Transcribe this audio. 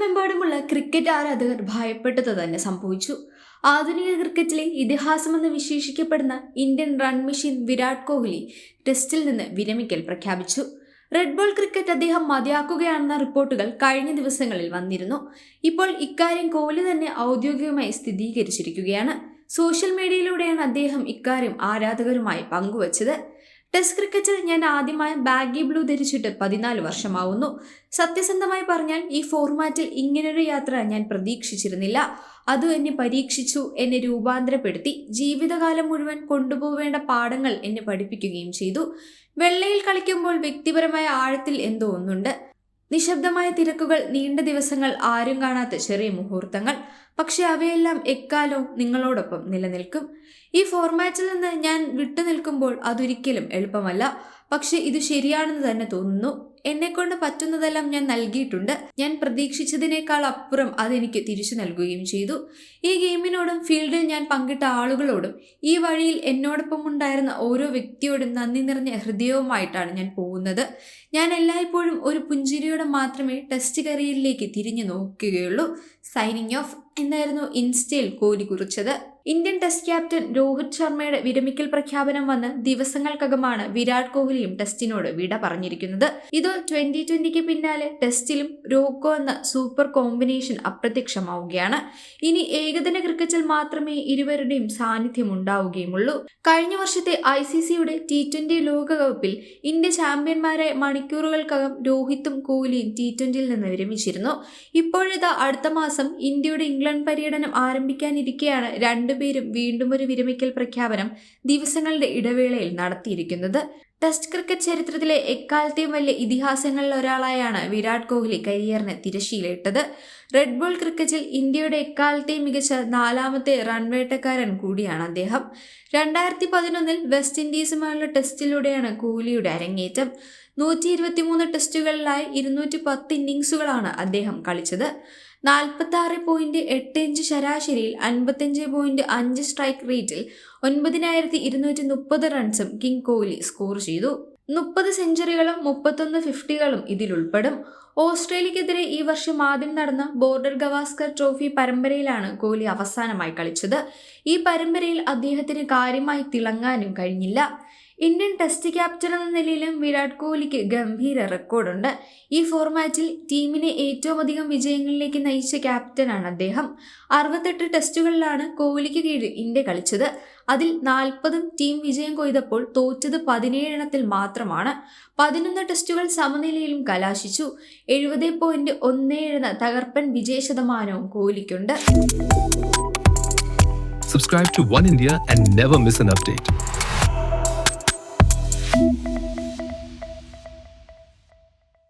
ലോകമെമ്പാടുമുള്ള ക്രിക്കറ്റ് ആരാധകർ ഭയപ്പെട്ടത് തന്നെ സംഭവിച്ചു. ആധുനിക ക്രിക്കറ്റിലെ ഇതിഹാസമെന്ന് വിശേഷിക്കപ്പെടുന്ന Indian run machine Virat Kohli ടെസ്റ്റിൽ നിന്ന് വിരമിക്കൽ പ്രഖ്യാപിച്ചു. റെഡ് ബോൾ ക്രിക്കറ്റ് അദ്ദേഹം മതിയാക്കുകയാണെന്ന റിപ്പോർട്ടുകൾ കഴിഞ്ഞ ദിവസങ്ങളിൽ വന്നിരുന്നു. ഇപ്പോൾ ഇക്കാര്യം കോഹ്ലി തന്നെ ഔദ്യോഗികമായി സ്ഥിരീകരിച്ചിരിക്കുകയാണ്. സോഷ്യൽ മീഡിയയിലൂടെയാണ് അദ്ദേഹം ഇക്കാര്യം ആരാധകരുമായി പങ്കുവച്ചത്. ടെസ്റ്റ് ക്രിക്കറ്റിൽ ഞാൻ ആദ്യമായി ബാഗി ബ്ലൂ ധരിച്ചിട്ട് പതിനാല് വർഷമാവുന്നു. സത്യസന്ധമായി പറഞ്ഞാൽ ഈ ഫോർമാറ്റിൽ ഇങ്ങനൊരു യാത്ര ഞാൻ പ്രതീക്ഷിച്ചിരുന്നില്ല. അത് എന്നെ പരീക്ഷിച്ചു എന്നെ രൂപാന്തരപ്പെടുത്തി. ജീവിതകാലം മുഴുവൻ കൊണ്ടുപോവേണ്ട പാഠങ്ങൾ എന്നെ പഠിപ്പിക്കുകയും ചെയ്തു. വെള്ളയിൽ കളിക്കുമ്പോൾ വ്യക്തിപരമായ ആഴത്തിൽ എന്തോ ഒന്നുണ്ട്. നിശബ്ദമായ തിരക്കുകൾ നീണ്ട ദിവസങ്ങൾ ആരും കാണാത്ത ചെറിയ മുഹൂർത്തങ്ങൾ. പക്ഷെ അവയെല്ലാം എക്കാലവും നിങ്ങളോടൊപ്പം നിലനിൽക്കും. ഈ ഫോർമാറ്റിൽ നിന്ന് ഞാൻ വിട്ടുനിൽക്കുമ്പോൾ അതൊരിക്കലും എളുപ്പമല്ല. പക്ഷെ ഇത് ശരിയാണെന്ന് തന്നെ തോന്നുന്നു. എന്നെക്കൊണ്ട് പറ്റുന്നതെല്ലാം ഞാൻ നൽകിയിട്ടുണ്ട്. ഞാൻ പ്രതീക്ഷിച്ചതിനേക്കാൾ അപ്പുറം അതെനിക്ക് തിരിച്ചു നൽകുകയും ചെയ്തു. ഈ ഗെയിമിനോടും ഫീൽഡിൽ ഞാൻ പങ്കിട്ട ആളുകളോടും ഈ വഴിയിൽ എന്നോടൊപ്പം ഉണ്ടായിരുന്ന ഓരോ വ്യക്തിയോടും നന്ദി നിറഞ്ഞ ഹൃദയവുമായിട്ടാണ് ഞാൻ പോകുന്നത്. ഞാൻ എല്ലായ്പ്പോഴും ഒരു പുഞ്ചിരിയോടെ മാത്രമേ ടെസ്റ്റ് കരിയറിലേക്ക് തിരിഞ്ഞു നോക്കുകയുള്ളൂ. സൈനിങ് ഓഫ് എന്നായിരുന്നു ഇൻസ്റ്റയിൽ കോഹ്ലി കുറിച്ചത്. ഇന്ത്യൻ ടെസ്റ്റ് ക്യാപ്റ്റൻ രോഹിത് ശർമ്മയുടെ വിരമിക്കൽ പ്രഖ്യാപനം വന്ന് ദിവസങ്ങൾക്കകമാണ് വിരാട് കോഹ്ലിയും ടെസ്റ്റിനോട് വിട പറഞ്ഞിരിക്കുന്നത്. ഇത് ട്വന്റി ട്വന്റിക്ക് പിന്നാലെ ടെസ്റ്റിലും രോഗോ എന്ന സൂപ്പർ കോമ്പിനേഷൻ അപ്രത്യക്ഷമാവുകയാണ്. ഇനി ഏകദിന ക്രിക്കറ്റിൽ മാത്രമേ ഇരുവരുടെയും സാന്നിധ്യം ഉണ്ടാവുകയുമുള്ളൂ കഴിഞ്ഞ വർഷത്തെ ഐ സി സിയുടെ ടി ട്വന്റി ലോകകപ്പിൽ ഇന്ത്യ ചാമ്പ്യന്മാരായ മണിക്കൂറുകൾക്കകം രോഹിത്തും കോഹ്ലിയും ടി ട്വന്റിയിൽ നിന്ന് വിരമിച്ചിരുന്നു. ഇപ്പോഴിതാ അടുത്ത മാസം ഇന്ത്യയുടെ ഇംഗ്ലണ്ട് പര്യടനം ആരംഭിക്കാനിരിക്കെയാണ് രണ്ടുപേരും വീണ്ടും ഒരു വിരമിക്കൽ പ്രഖ്യാപനം ദിവസങ്ങളുടെ ഇടവേളയിൽ നടത്തിയിരിക്കുന്നത്. ടെസ്റ്റ് ക്രിക്കറ്റ് ചരിത്രത്തിലെ എക്കാലത്തെയും വലിയ ഇതിഹാസങ്ങളിൽ ഒരാളായാണ് വിരാട് കോഹ്ലി കരിയറിന് തിരശ്ശീലയിട്ടത്. റെഡ് ബോൾ ക്രിക്കറ്റിൽ ഇന്ത്യയുടെ എക്കാലത്തെയും മികച്ച നാലാമത്തെ റൺവേട്ടക്കാരൻ കൂടിയാണ് അദ്ദേഹം. രണ്ടായിരത്തി പതിനൊന്നിൽ വെസ്റ്റ് ഇൻഡീസുമായുള്ള ടെസ്റ്റിലൂടെയാണ് കോഹ്ലിയുടെ അരങ്ങേറ്റം. നൂറ്റി ഇരുപത്തിമൂന്ന് ടെസ്റ്റുകളിലായി ഇരുന്നൂറ്റി പത്ത് ഇന്നിങ്സുകളാണ് അദ്ദേഹം കളിച്ചത്. നാൽപ്പത്തി ആറ് പോയിന്റ് എട്ട് ഇഞ്ച് ശരാശരിയിൽ അൻപത്തിയഞ്ച് പോയിന്റ് അഞ്ച് സ്ട്രൈക്ക് റേറ്റിൽ ഒൻപതിനായിരത്തി ഇരുന്നൂറ്റി മുപ്പത് റൺസും കിങ് കോഹ്ലി സ്കോർ ചെയ്തു. മുപ്പത് സെഞ്ചുറികളും മുപ്പത്തൊന്ന് ഫിഫ്റ്റികളും ഇതിലുൾപ്പെടും. ഓസ്ട്രേലിയക്കെതിരെ ഈ വർഷം ആദ്യം നടന്ന ബോർഡർ ഗവാസ്കർ ട്രോഫി പരമ്പരയിലാണ് കോഹ്ലി അവസാനമായി കളിച്ചത്. ഈ പരമ്പരയിൽ അദ്ദേഹത്തിന് കാര്യമായി തിളങ്ങാനും കഴിഞ്ഞില്ല. ഇന്ത്യൻ ടെസ്റ്റ് ക്യാപ്റ്റൻ എന്ന നിലയിലും വിരാട് കോഹ്ലിക്ക് ഗംഭീര റെക്കോർഡുണ്ട്. ഈ ഫോർമാറ്റിൽ ടീമിനെ ഏറ്റവും അധികം വിജയങ്ങളിലേക്ക് നയിച്ച ക്യാപ്റ്റനാണ് അദ്ദേഹം. അറുപത്തെട്ട് ടെസ്റ്റുകളിലാണ് കോഹ്ലിക്ക് കീഴിൽ ഇന്ത്യ കളിച്ചത്. അതിൽ നാൽപ്പതും ടീം വിജയം കൊയ്തപ്പോൾ തോറ്റത് പതിനേഴെണ്ണത്തിൽ മാത്രമാണ്. പതിനൊന്ന് ടെസ്റ്റുകൾ സമനിലയിലും കലാശിച്ചു. എഴുപത് പോയിന്റ് ഒന്ന് എന്ന തകർപ്പൻ വിജയ ശതമാനവും കോഹ്ലിക്കുണ്ട്. Subscribe to One India and never miss an.